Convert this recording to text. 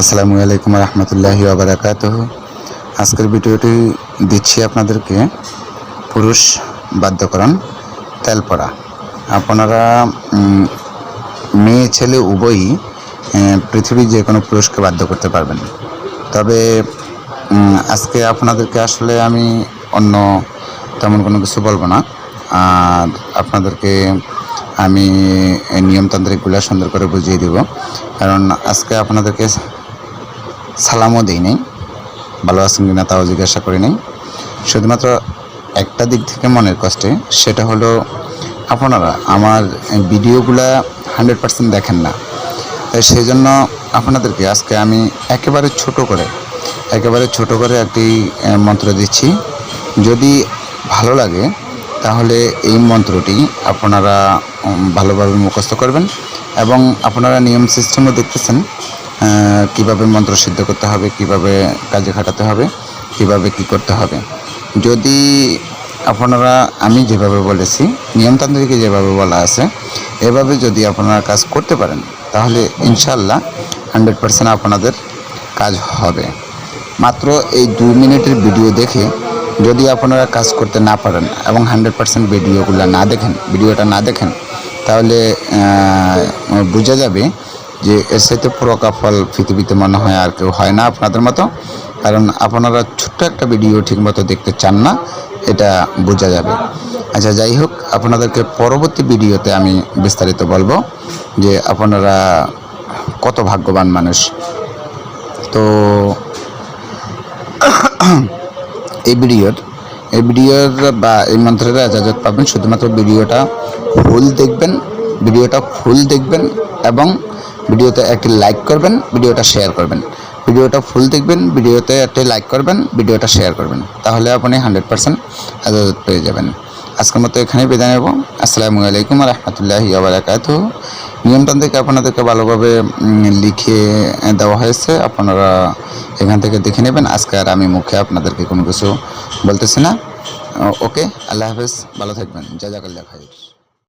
আসসালামু আলাইকুম রহমতুল্লাহি আবরাকাত আজকের ভিডিওটি দিচ্ছি আপনাদেরকে পুরুষ বাদ্যকরণ তেলপড়া। আপনারা মেয়ে, ছেলে, উভয়ই পৃথিবীর যে কোনো পুরুষকে বাধ্য করতে পারবেন। তবে আজকে আপনাদেরকে আসলে আমি অন্য তেমন কোনো কিছু বলব না। আর আপনাদেরকে আমি নিয়মতান্ত্রিকগুলো সুন্দর করে বুঝিয়ে দিব। কারণ আজকে আপনাদেরকে সালামও দিই নাই। ভালো আছেন কিনা তাও জিজ্ঞাসা করি নাই। শুধুমাত্র একটা দিক থেকে মনের কষ্টে, সেটা হলো আপনারা আমার ভিডিওগুলা হান্ড্রেড পার্সেন্ট দেখেন না। তাই সেই জন্য আপনাদেরকে আজকে আমি একেবারে ছোট করে, একেবারে ছোট করে একটি মন্ত্র দিচ্ছি। যদি ভালো লাগে, তাহলে এই মন্ত্রটি আপনারা ভালোভাবে মুখস্থ করবেন এবং আপনারা নিয়ম সিস্টেমও দেখতেছেন। কীভাবে মন্ত্র সিদ্ধ করতে হবে, কীভাবে কাজে খাটাতে হবে, কীভাবে কি করতে হবে। যদি আপনারা, আমি যেভাবে বলেছি, নিয়মতান্ত্রিকে যেভাবে বলা আছে, এভাবে যদি আপনারা কাজ করতে পারেন, তাহলে ইনশাল্লাহ হান্ড্রেড পার্সেন্ট আপনাদের কাজ হবে। মাত্র এই দুই মিনিটের ভিডিও দেখে যদি আপনারা কাজ করতে না পারেন এবং হান্ড্রেড পারসেন্ট ভিডিওগুলো না দেখেন, ভিডিওটা না দেখেন, তাহলে বোঝা যাবে যে এর সাথে পুরকা ফল পৃথিবীতে মনে হয় আর কেউ হয় না আপনাদের মতো। কারণ আপনারা ছোট্ট একটা ভিডিও ঠিকমতো দেখতে চান না, এটা বোঝা যাবে। আচ্ছা যাই হোক, আপনাদেরকে পরবর্তী ভিডিওতে আমি বিস্তারিত বলব যে আপনারা কত ভাগ্যবান মানুষ। তো এই ভিডিওর এই ভিডিওর বা এই মন্ত্রের এজাজত পাবেন শুধুমাত্র ভিডিওটা ফুল দেখবেন, ভিডিওটা ফুল দেখবেন এবং ভিডিওতে একটি লাইক করবেন, ভিডিওটা শেয়ার করবেন। ভিডিওটা ফুল দেখবেন, ভিডিওতে একটি লাইক করবেন, ভিডিওটা শেয়ার করবেন। তাহলে আপনি হান্ড্রেড পার্সেন্ট এজাজত পেয়ে যাবেন। আজকের মতো এখানেই বিদায় নেব। আসসালামু আলাইকুম রহমতুল্লাহি আবরাকাত নিয়মতান্ত্রিক আপনাদেরকে ভালোভাবে লিখে দেওয়া হয়েছে। আপনারা এখান থেকে দেখে নেবেন। আজকে আর আমি মুখে আপনাদেরকে কোনো কিছু বলতেছি না। ওকে, আল্লাহ হাফেজ। ভালো থাকবেন। যা জাজাকাল্লাহ খাইর।